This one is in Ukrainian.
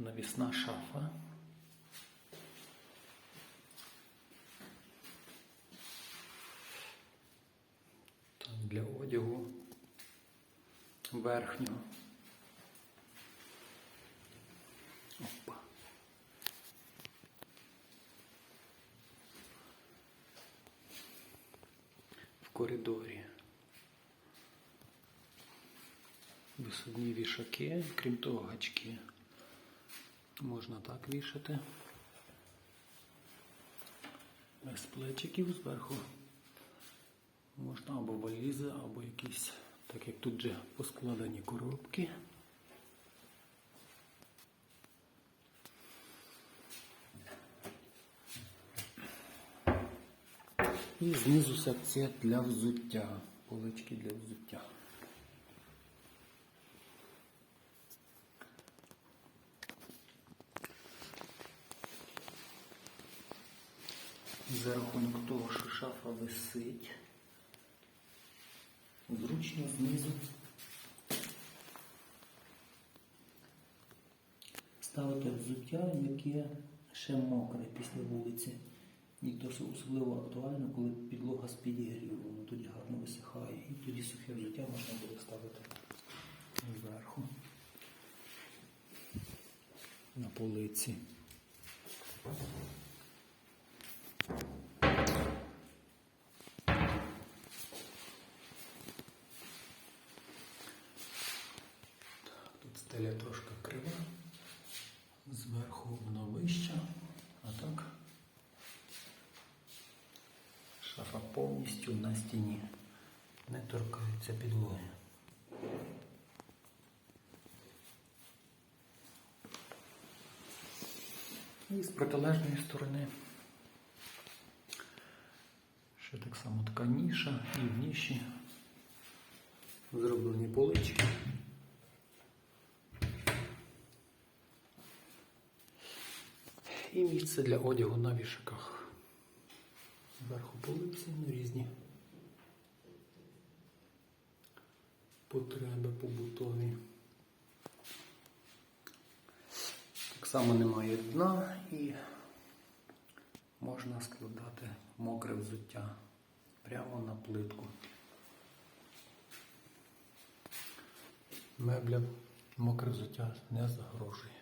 навісна шафа. Так, для одягу верхнього. Опа. В коридорі. Висувні вішаки, крім того, гачки. Можна так вішати. Без плечиків зверху. Можна або валізи, або якісь, так як тут же поскладені коробки. І знизу секція для взуття. Полички для взуття. За рахунок того, що шафа висить, зручно знизу ставити взуття, яке ще мокре після вулиці. І то особливо актуально, коли підлога з підігрівом, воно тоді гарно висихає. І тоді сухе взуття можна буде ставити зверху на полиці. Стеля трошки крива, зверху вона вища, а так шафа повністю на стіні, не торкається підлоги. І з протилежної сторони ще так само така ніша і в ніші зроблені полички. І місце для одягу на вішаках. Зверху полиці ну, різні потреби побутові. Так само немає дна і можна складати мокре взуття прямо на плитку. Меблям мокре взуття не загрожує.